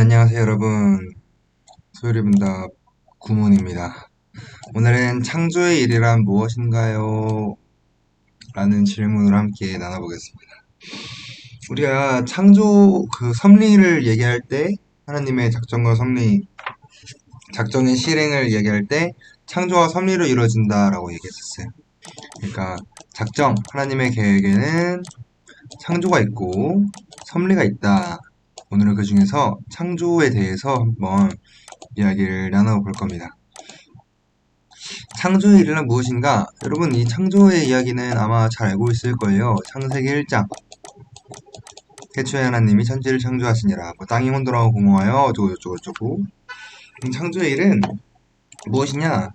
안녕하세요 여러분. 소율이분답 구문입니다. 오늘은 창조의 일이란 무엇인가요? 라는 질문을 함께 나눠보겠습니다. 우리가 창조 그 섭리를 얘기할 때 하나님의 작정과 섭리 작정의 실행을 얘기할 때 창조와 섭리로 이루어진다 라고 얘기했었어요. 그러니까 작정 하나님의 계획에는 창조가 있고 섭리가 있다 오늘은 그 중에서 창조에 대해서 한번 이야기를 나눠볼 겁니다. 창조의 일은 무엇인가? 여러분, 이 창조의 이야기는 아마 잘 알고 있을 거예요. 창세기 1장. 태초에 하나님이 천지를 창조하시니라. 뭐 땅이 혼돈하고 공허하여 어쩌고 저쩌고 창조의 일은 무엇이냐?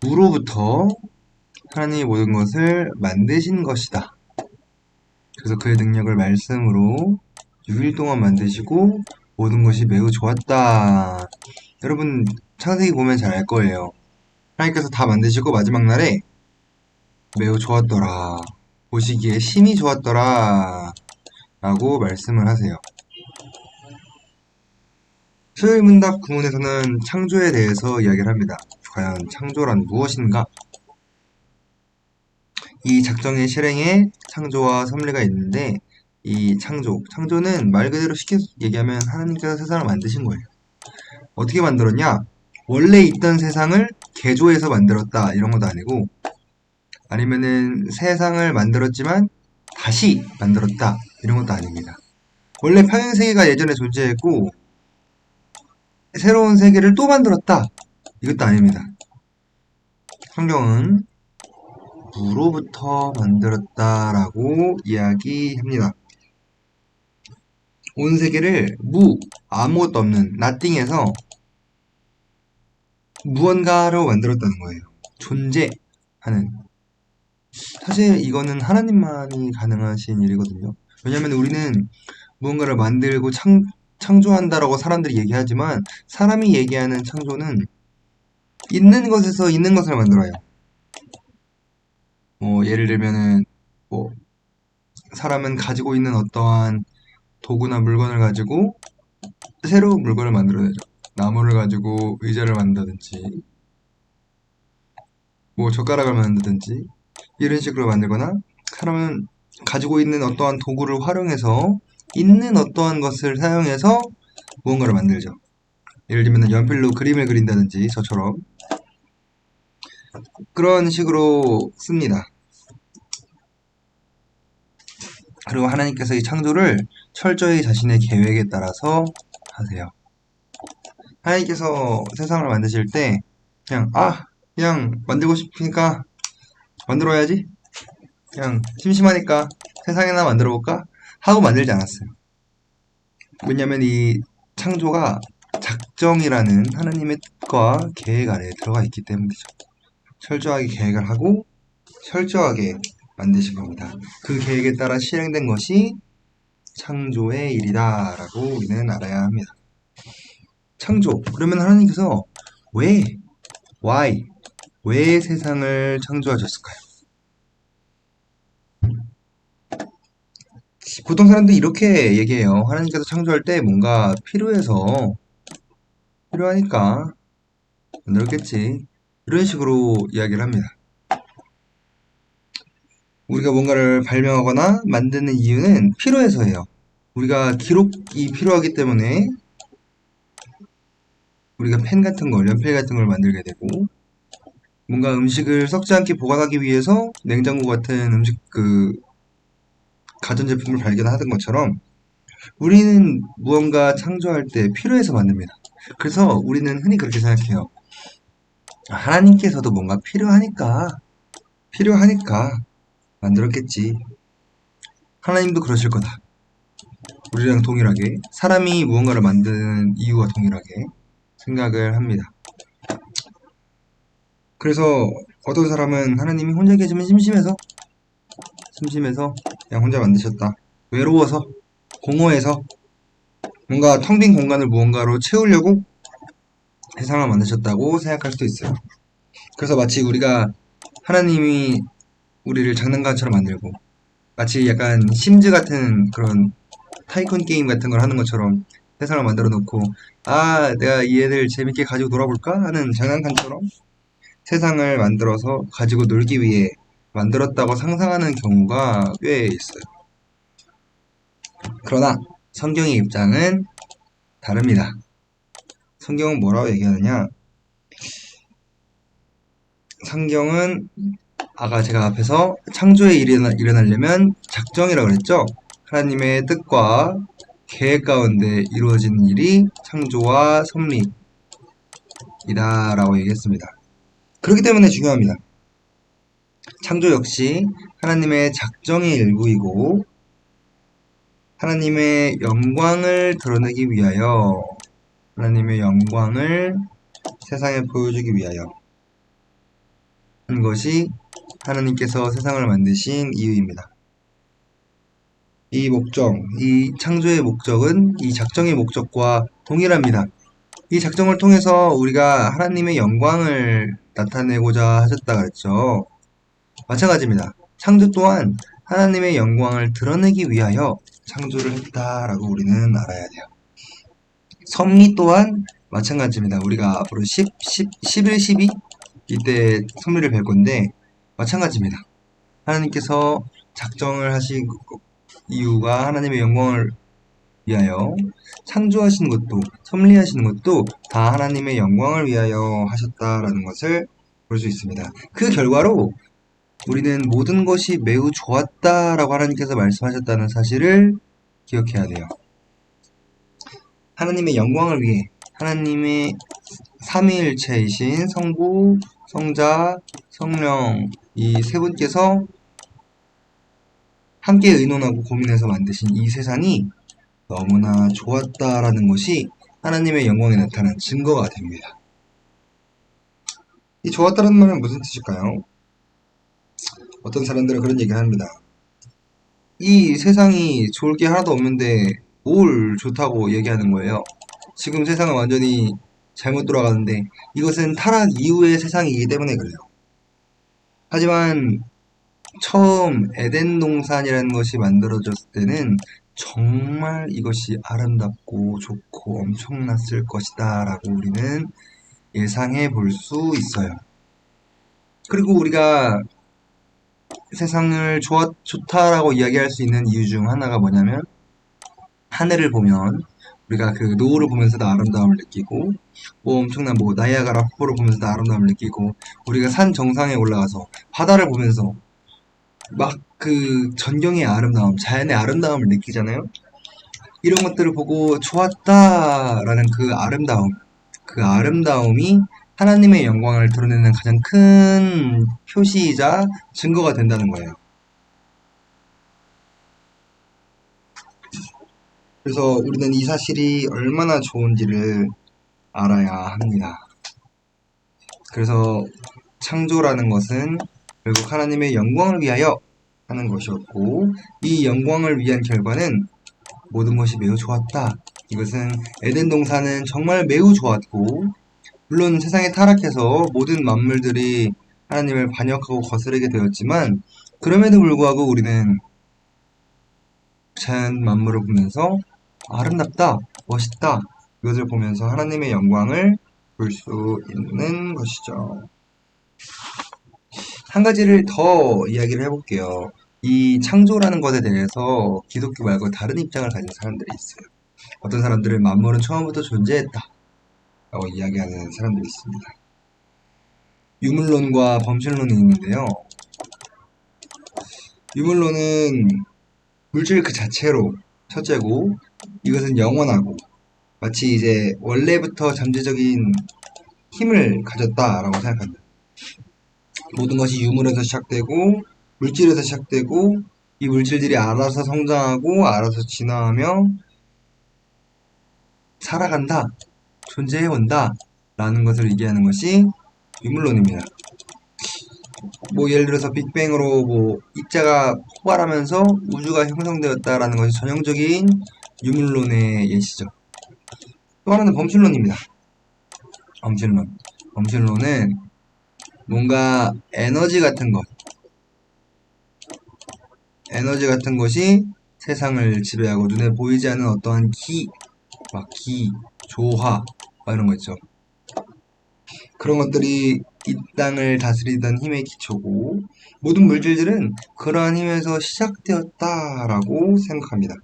무로부터 하나님이 모든 것을 만드신 것이다. 그래서 그의 능력을 말씀으로 6일 동안 만드시고 모든 것이 매우 좋았다. 여러분 창세기 보면 잘 알 거예요. 하나님께서 다 만드시고 마지막 날에 매우 좋았더라. 보시기에 심히 좋았더라. 라고 말씀을 하세요. 수요일 문답 구문에서는 창조에 대해서 이야기를 합니다. 과연 창조란 무엇인가? 이 작정의 실행에 창조와 섭리가 있는데 이 창조. 창조는 말 그대로 쉽게 얘기하면 하나님께서 세상을 만드신 거예요. 어떻게 만들었냐? 원래 있던 세상을 개조해서 만들었다. 이런 것도 아니고, 아니면은 세상을 만들었지만 다시 만들었다. 이런 것도 아닙니다. 원래 평행 세계가 예전에 존재했고, 새로운 세계를 또 만들었다. 이것도 아닙니다. 성경은 무로부터 만들었다라고 이야기합니다. 온 세계를 무, 아무것도 없는 nothing에서 무언가로 만들었다는 거예요. 존재하는. 사실 이거는 하나님만이 가능하신 일이거든요. 왜냐면 우리는 무언가를 만들고 창, 창조한다라고 사람들이 얘기하지만 사람이 얘기하는 창조는 있는 것에서 있는 것을 만들어요. 뭐 예를 들면은 뭐 사람은 가지고 있는 어떠한 도구나 물건을 가지고 새로운 물건을 만들어내죠. 나무를 가지고 의자를 만든다든지 뭐 젓가락을 만든다든지 이런 식으로 만들거나 사람은 가지고 있는 어떠한 도구를 활용해서 있는 어떠한 것을 사용해서 무언가를 만들죠. 예를 들면 연필로 그림을 그린다든지 저처럼 그런 식으로 씁니다. 그리고 하나님께서 이 창조를 철저히 자신의 계획에 따라서 하세요. 하나님께서 세상을 만드실 때 그냥 아 그냥 만들고 싶으니까 만들어야지 그냥 심심하니까 세상에나 만들어 볼까 하고 만들지 않았어요. 왜냐면 이 창조가 작정이라는 하나님의 뜻과 계획 아래에 들어가 있기 때문이죠. 철저하게 계획을 하고 철저하게 만드신 겁니다. 그 계획에 따라 실행된 것이 창조의 일이다 라고 우리는 알아야 합니다. 창조. 그러면 하나님께서 왜, why, 왜 세상을 창조하셨을까요? 보통 사람들이 이렇게 얘기해요. 하나님께서 창조할 때 뭔가 필요해서 필요하니까 만들었겠지. 이런 식으로 이야기를 합니다. 우리가 뭔가를 발명하거나 만드는 이유는 필요해서예요. 우리가 기록이 필요하기 때문에 우리가 펜 같은 걸, 연필 같은 걸 만들게 되고 뭔가 음식을 썩지 않게 보관하기 위해서 냉장고 같은 음식 그 가전제품을 발견하던 것처럼 우리는 무언가 창조할 때 필요해서 만듭니다. 그래서 우리는 흔히 그렇게 생각해요. 하나님께서도 뭔가 필요하니까 필요하니까 만들었겠지. 하나님도 그러실 거다. 우리랑 동일하게 사람이 무언가를 만드는 이유와 동일하게 생각을 합니다. 그래서 어떤 사람은 하나님이 혼자 계시면 심심해서 심심해서 그냥 혼자 만드셨다. 외로워서 공허해서 뭔가 텅 빈 공간을 무언가로 채우려고 세상을 만드셨다고 생각할 수도 있어요. 그래서 마치 우리가 하나님이 우리를 장난감처럼 만들고 마치 약간 심즈 같은 그런 타이쿤 게임 같은 걸 하는 것처럼 세상을 만들어 놓고 아 내가 이 애들 재밌게 가지고 놀아볼까 하는 장난감처럼 세상을 만들어서 가지고 놀기 위해 만들었다고 상상하는 경우가 꽤 있어요. 그러나 성경의 입장은 다릅니다. 성경은 뭐라고 얘기하느냐? 성경은 아까 제가 앞에서 창조에 일어나, 일어나려면 작정이라고 그랬죠? 하나님의 뜻과 계획 가운데 이루어지는 일이 창조와 섭리이다 라고 얘기했습니다. 그렇기 때문에 중요합니다. 창조 역시 하나님의 작정의 일부이고 하나님의 영광을 드러내기 위하여 하나님의 영광을 세상에 보여주기 위하여 한 것이 하나님께서 세상을 만드신 이유입니다. 이 목적, 이 창조의 목적은 이 작정의 목적과 동일합니다. 이 작정을 통해서 우리가 하나님의 영광을 나타내고자 하셨다 그랬죠. 마찬가지입니다. 창조 또한 하나님의 영광을 드러내기 위하여 창조를 했다라고 우리는 알아야 돼요. 섭리 또한 마찬가지입니다. 우리가 앞으로 10, 10, 11, 12 이때 섭리를 뵐 건데 마찬가지입니다. 하나님께서 작정을 하신 이유가 하나님의 영광을 위하여 창조하시는 것도 섭리하시는 것도 다 하나님의 영광을 위하여 하셨다라는 것을 볼 수 있습니다. 그 결과로 우리는 모든 것이 매우 좋았다라고 하나님께서 말씀하셨다는 사실을 기억해야 돼요. 하나님의 영광을 위해 하나님의 삼위일체이신 성부, 성자, 성령 이 세 분께서 함께 의논하고 고민해서 만드신 이 세상이 너무나 좋았다라는 것이 하나님의 영광에 나타난 증거가 됩니다. 이 좋았다는 말은 무슨 뜻일까요? 어떤 사람들은 그런 얘기를 합니다. 이 세상이 좋을 게 하나도 없는데 뭘 좋다고 얘기하는 거예요. 지금 세상은 완전히 잘못 돌아가는데 이것은 타락 이후의 세상이기 때문에 그래요. 하지만 처음 에덴 동산이라는 것이 만들어졌을 때는 정말 이것이 아름답고 좋고 엄청났을 것이다 라고 우리는 예상해 볼 수 있어요. 그리고 우리가 세상을 좋아, 좋다라고 이야기할 수 있는 이유 중 하나가 뭐냐면 하늘을 보면 우리가 그 노을을 보면서도 아름다움을 느끼고 뭐 엄청난 뭐 나이아가라 폭포를 보면서도 아름다움을 느끼고 우리가 산 정상에 올라가서 바다를 보면서 막 그 전경의 아름다움, 자연의 아름다움을 느끼잖아요. 이런 것들을 보고 좋았다라는 그 아름다움, 그 아름다움이 하나님의 영광을 드러내는 가장 큰 표시이자 증거가 된다는 거예요. 그래서 우리는 이 사실이 얼마나 좋은지를 알아야 합니다. 그래서 창조라는 것은 결국 하나님의 영광을 위하여 하는 것이었고 이 영광을 위한 결과는 모든 것이 매우 좋았다. 이것은 에덴 동산은 정말 매우 좋았고 물론 세상에 타락해서 모든 만물들이 하나님을 반역하고 거스르게 되었지만 그럼에도 불구하고 우리는 자연 만물을 보면서 아름답다, 멋있다 이것을 보면서 하나님의 영광을 볼 수 있는 것이죠. 한 가지를 더 이야기를 해볼게요. 이 창조라는 것에 대해서 기독교 말고 다른 입장을 가진 사람들이 있어요. 어떤 사람들은 만물은 처음부터 존재했다. 라고 이야기하는 사람들이 있습니다. 유물론과 범실론이 있는데요. 유물론은 물질 그 자체로 첫째고 이것은 영원하고 마치 이제 원래부터 잠재적인 힘을 가졌다라고 생각합니다. 모든 것이 유물에서 시작되고 물질에서 시작되고 이 물질들이 알아서 성장하고 알아서 진화하며 살아간다, 존재해온다 라는 것을 얘기하는 것이 유물론입니다. 뭐 예를 들어서 빅뱅으로 뭐 입자가 폭발하면서 우주가 형성되었다라는 것이 전형적인 유물론의 예시죠. 또 하나는 범실론입니다. 범실론. 범실론은 뭔가 에너지 같은 것, 에너지 같은 것이 세상을 지배하고 눈에 보이지 않는 어떠한 기, 막 기, 조화, 막 이런 거 있죠. 그런 것들이 이 땅을 다스리던 힘의 기초고 모든 물질들은 그러한 힘에서 시작되었다라고 생각합니다.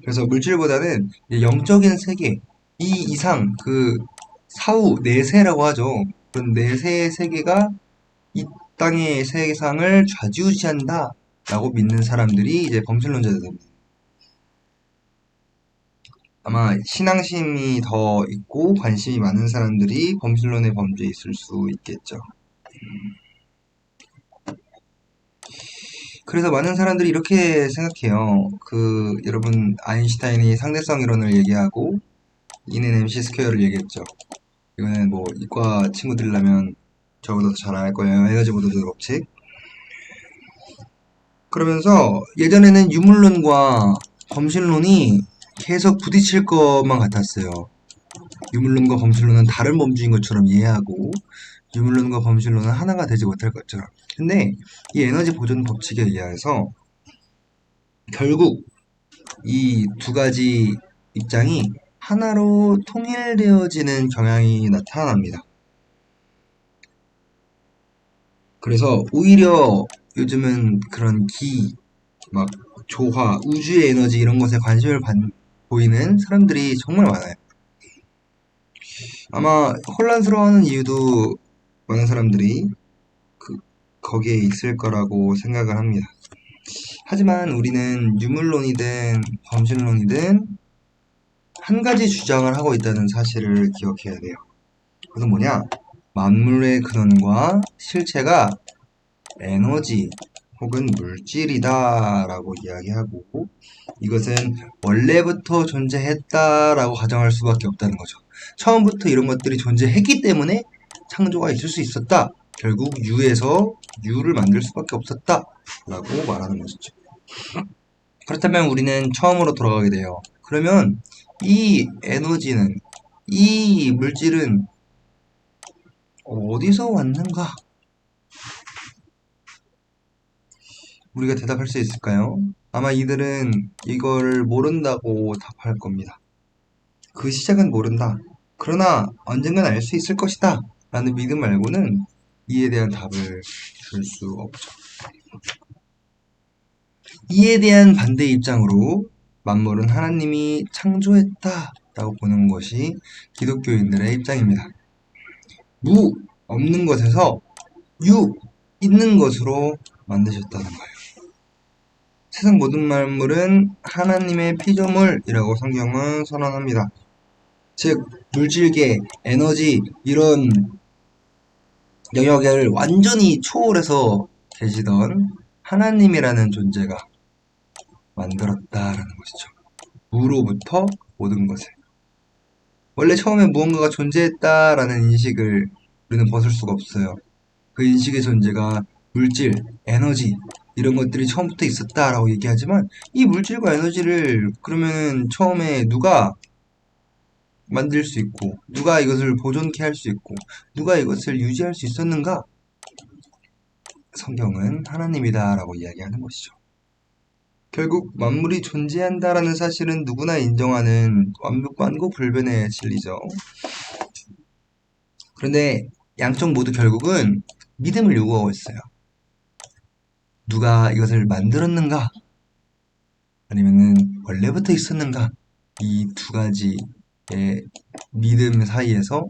그래서 물질보다는 영적인 세계 이 이상 그 사후 내세라고 하죠. 그런 내세의 세계가 이 땅의 세상을 좌지우지한다라고 믿는 사람들이 이제 범신론자들입니다. 아마 신앙심이 더 있고 관심이 많은 사람들이 범신론의 범주에 있을 수 있겠죠. 그래서 많은 사람들이 이렇게 생각해요. 그 여러분 아인슈타인이 상대성 이론을 얘기하고 이는 MC 스퀘어를 얘기했죠. 이거는 뭐 이과 친구들이라면 저보다 더 잘 알 거예요. 에너지 모드드 법칙. 그러면서 예전에는 유물론과 범신론이 계속 부딪힐 것만 같았어요. 유물론과 범신론은 다른 범주인 것처럼 이해하고 유물론과 범신론은 하나가 되지 못할 것처럼. 근데 이 에너지 보존 법칙에 의해서 결국 이 두 가지 입장이 하나로 통일되어지는 경향이 나타납니다. 그래서 오히려 요즘은 그런 기, 막 조화, 우주의 에너지 이런 것에 관심을 받, 보이는 사람들이 정말 많아요. 아마 혼란스러워하는 이유도 많은 사람들이 그, 거기에 있을 거라고 생각을 합니다. 하지만 우리는 유물론이든 범신론이든 한 가지 주장을 하고 있다는 사실을 기억해야 돼요. 그것은 뭐냐? 만물의 근원과 실체가 에너지 혹은 물질이다라고 이야기하고 이것은 원래부터 존재했다라고 가정할 수밖에 없다는 거죠. 처음부터 이런 것들이 존재했기 때문에 창조가 있을 수 있었다. 결국 유에서 유를 만들 수밖에 없었다라고 말하는 것이죠. 그렇다면 우리는 처음으로 돌아가게 돼요. 그러면 이 에너지는 이 물질은 어디서 왔는가? 우리가 대답할 수 있을까요? 아마 이들은 이걸 모른다고 답할 겁니다. 그 시작은 모른다. 그러나 언젠간 알 수 있을 것이다. 라는 믿음 말고는 이에 대한 답을 줄 수 없죠. 이에 대한 반대 입장으로 만물은 하나님이 창조했다. 라고 보는 것이 기독교인들의 입장입니다. 무, 없는 것에서 유, 있는 것으로 만드셨다는 거예요. 세상 모든 만물은 하나님의 피조물이라고 성경은 선언합니다. 즉, 물질계, 에너지, 이런 영역을 완전히 초월해서 계시던 하나님이라는 존재가 만들었다라는 것이죠. 무로부터 모든 것을. 원래 처음에 무언가가 존재했다라는 인식을 우리는 벗을 수가 없어요. 그 인식의 존재가 물질, 에너지, 이런 것들이 처음부터 있었다라고 얘기하지만 이 물질과 에너지를 그러면 처음에 누가 만들 수 있고 누가 이것을 보존케 할 수 있고 누가 이것을 유지할 수 있었는가? 성경은 하나님이다라고 이야기하는 것이죠. 결국 만물이 존재한다라는 사실은 누구나 인정하는 완벽 완고 불변의 진리죠. 그런데 양쪽 모두 결국은 믿음을 요구하고 있어요. 누가 이것을 만들었는가? 아니면은 원래부터 있었는가? 이 두 가지의 믿음 사이에서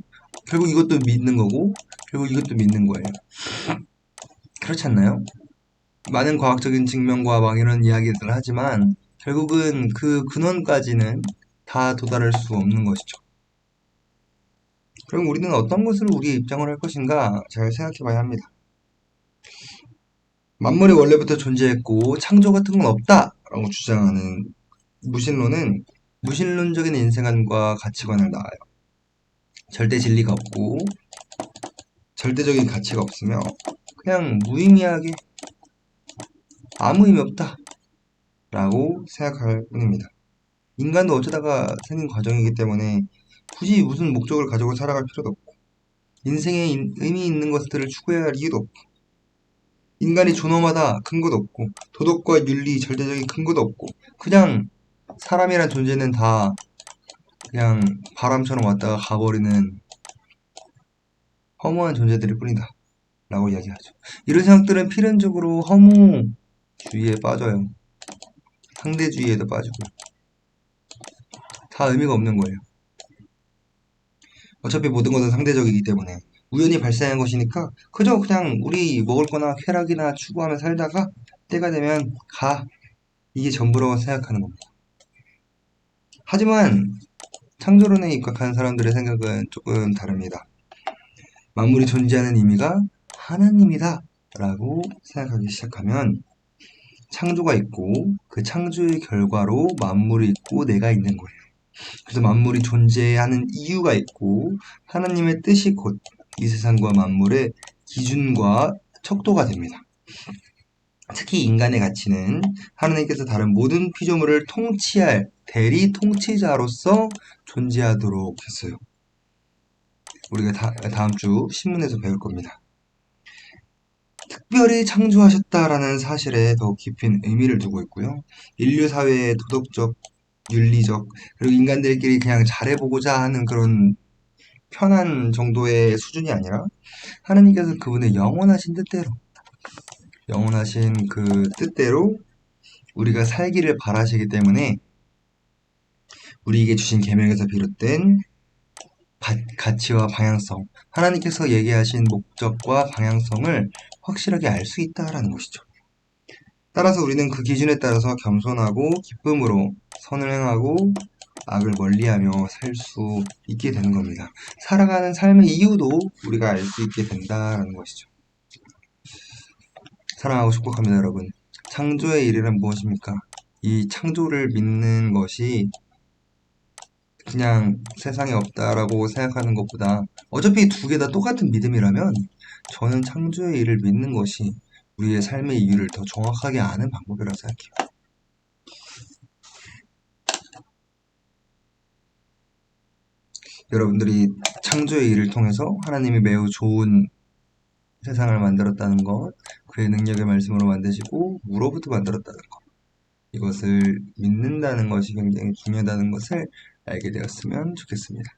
결국 이것도 믿는 거고 결국 이것도 믿는 거예요. 그렇지 않나요? 많은 과학적인 증명과 막 이런 이야기들을 하지만 결국은 그 근원까지는 다 도달할 수 없는 것이죠. 그럼 우리는 어떤 것으로 우리의 입장을 할 것인가 잘 생각해 봐야 합니다. 만물이 원래부터 존재했고 창조 같은 건 없다라고 주장하는 무신론은 무신론적인 인생관과 가치관을 낳아요. 절대 진리가 없고 절대적인 가치가 없으며 그냥 무의미하게 아무 의미 없다 라고 생각할 뿐입니다. 인간도 어쩌다가 생긴 과정이기 때문에 굳이 무슨 목적을 가지고 살아갈 필요도 없고 인생에 의미 있는 것들을 추구해야 할 이유도 없고 인간이 존엄하다 근거도 없고 도덕과 윤리 절대적인 근거도 없고 그냥 사람이란 존재는 다 그냥 바람처럼 왔다가 가버리는 허무한 존재들일 뿐이다. 라고 이야기하죠. 이런 생각들은 필연적으로 허무주의에 빠져요. 상대주의에도 빠지고. 다 의미가 없는 거예요. 어차피 모든 것은 상대적이기 때문에 우연히 발생한 것이니까 그저 그냥 우리 먹을 거나 쾌락이나 추구하며 살다가 때가 되면 가. 이게 전부라고 생각하는 겁니다. 하지만 창조론에 입각한 사람들의 생각은 조금 다릅니다. 만물이 존재하는 의미가 하나님이다 라고 생각하기 시작하면 창조가 있고 그 창조의 결과로 만물이 있고 내가 있는 거예요. 그래서 만물이 존재하는 이유가 있고 하나님의 뜻이 곧 이 세상과 만물의 기준과 척도가 됩니다. 특히 인간의 가치는 하나님께서 다른 모든 피조물을 통치할 대리 통치자로서 존재하도록 했어요. 우리가 다, 다음 주 신문에서 배울 겁니다. 특별히 창조하셨다라는 사실에 더 깊은 의미를 두고 있고요. 인류 사회의 도덕적, 윤리적, 그리고 인간들끼리 그냥 잘해보고자 하는 그런 편한 정도의 수준이 아니라 하나님께서 그분의 영원하신 뜻대로 영원하신 그 뜻대로 우리가 살기를 바라시기 때문에 우리에게 주신 계명에서 비롯된 가치와 방향성, 하나님께서 얘기하신 목적과 방향성을 확실하게 알 수 있다라는 것이죠. 따라서 우리는 그 기준에 따라서 겸손하고 기쁨으로 선을 행하고 악을 멀리하며 살 수 있게 되는 겁니다. 살아가는 삶의 이유도 우리가 알 수 있게 된다는 것이죠. 사랑하고 축복합니다, 여러분. 창조의 일이란 무엇입니까? 이 창조를 믿는 것이 그냥 세상에 없다라고 생각하는 것보다 어차피 두 개 다 똑같은 믿음이라면 저는 창조의 일을 믿는 것이 우리의 삶의 이유를 더 정확하게 아는 방법이라고 생각해요. 여러분들이 창조의 일을 통해서 하나님이 매우 좋은 세상을 만들었다는 것, 그의 능력의 말씀으로 만드시고 무로부터 만들었다는 것, 이것을 믿는다는 것이 굉장히 중요하다는 것을 알게 되었으면 좋겠습니다.